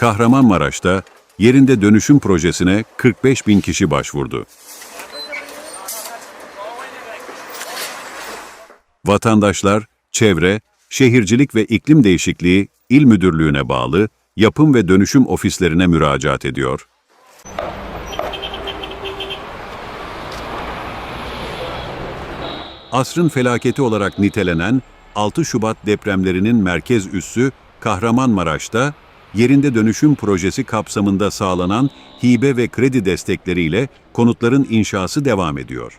Kahramanmaraş'ta yerinde dönüşüm projesine 45 bin kişi başvurdu. Vatandaşlar, Çevre, Şehircilik ve İklim Değişikliği İl Müdürlüğü'ne bağlı yapım ve dönüşüm ofislerine müracaat ediyor. Asrın felaketi olarak nitelenen 6 Şubat depremlerinin merkez üssü Kahramanmaraş'ta yerinde dönüşüm projesi kapsamında sağlanan hibe ve kredi destekleriyle konutların inşası devam ediyor.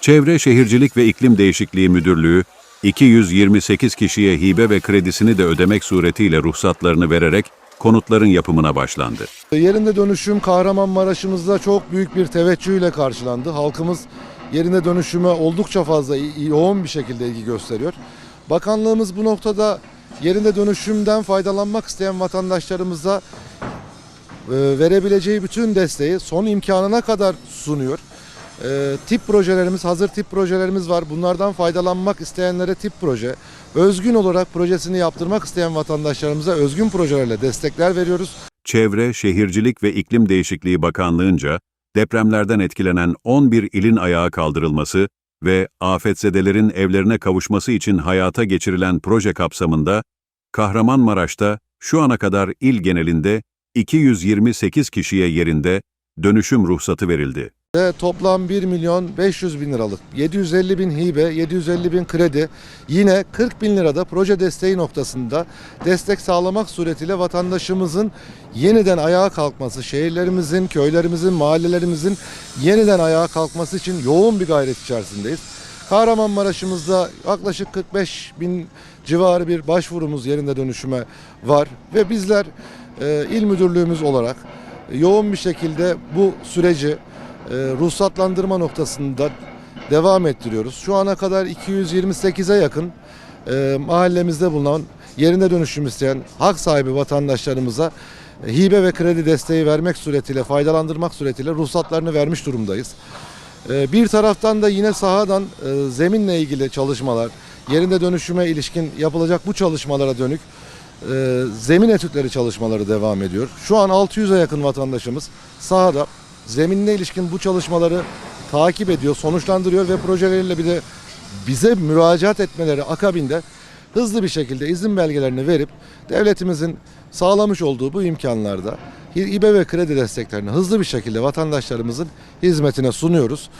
Çevre Şehircilik ve İklim Değişikliği Müdürlüğü 228 kişiye hibe ve kredisini de ödemek suretiyle ruhsatlarını vererek konutların yapımına başlandı. Yerinde dönüşüm Kahramanmaraş'ımızda çok büyük bir teveccühle karşılandı. Halkımız yerinde dönüşüme oldukça fazla yoğun bir şekilde ilgi gösteriyor. Bakanlığımız bu noktada yerinde dönüşümden faydalanmak isteyen vatandaşlarımıza e, verebileceği bütün desteği son imkanına kadar sunuyor. E, tip projelerimiz, hazır tip projelerimiz var. Bunlardan faydalanmak isteyenlere tip proje, özgün olarak projesini yaptırmak isteyen vatandaşlarımıza özgün projelerle destekler veriyoruz. Çevre, Şehircilik ve İklim Değişikliği Bakanlığı'nca depremlerden etkilenen 11 ilin ayağa kaldırılması ve afetzedelerin evlerine kavuşması için hayata geçirilen proje kapsamında Kahramanmaraş'ta şu ana kadar il genelinde 228 kişiye yerinde dönüşüm ruhsatı verildi. Ve toplam 1 milyon 500 bin liralık 750 bin hibe, 750 bin kredi yine 40 bin lirada proje desteği noktasında destek sağlamak suretiyle vatandaşımızın yeniden ayağa kalkması, şehirlerimizin, köylerimizin, mahallelerimizin yeniden ayağa kalkması için yoğun bir gayret içerisindeyiz. Kahramanmaraş'ımızda yaklaşık 45 bin civarı bir başvurumuz yerinde dönüşüme var ve bizler e, il müdürlüğümüz olarak yoğun bir şekilde bu süreci ruhsatlandırma noktasında devam ettiriyoruz. Şu ana kadar 228'e yakın e, mahallemizde bulunan yerinde dönüşüm isteyen hak sahibi vatandaşlarımıza e, hibe ve kredi desteği vermek suretiyle, faydalandırmak suretiyle ruhsatlarını vermiş durumdayız. E, bir taraftan da yine sahadan e, zeminle ilgili çalışmalar, yerinde dönüşüme ilişkin yapılacak bu çalışmalara dönük e, zemin etütleri çalışmaları devam ediyor. Şu an 600'e yakın vatandaşımız sahada zeminine ilişkin bu çalışmaları takip ediyor, sonuçlandırıyor ve projeleriyle bir de bize müracaat etmeleri akabinde hızlı bir şekilde izin belgelerini verip devletimizin sağlamış olduğu bu imkanlarda ve kredi desteklerini hızlı bir şekilde vatandaşlarımızın hizmetine sunuyoruz.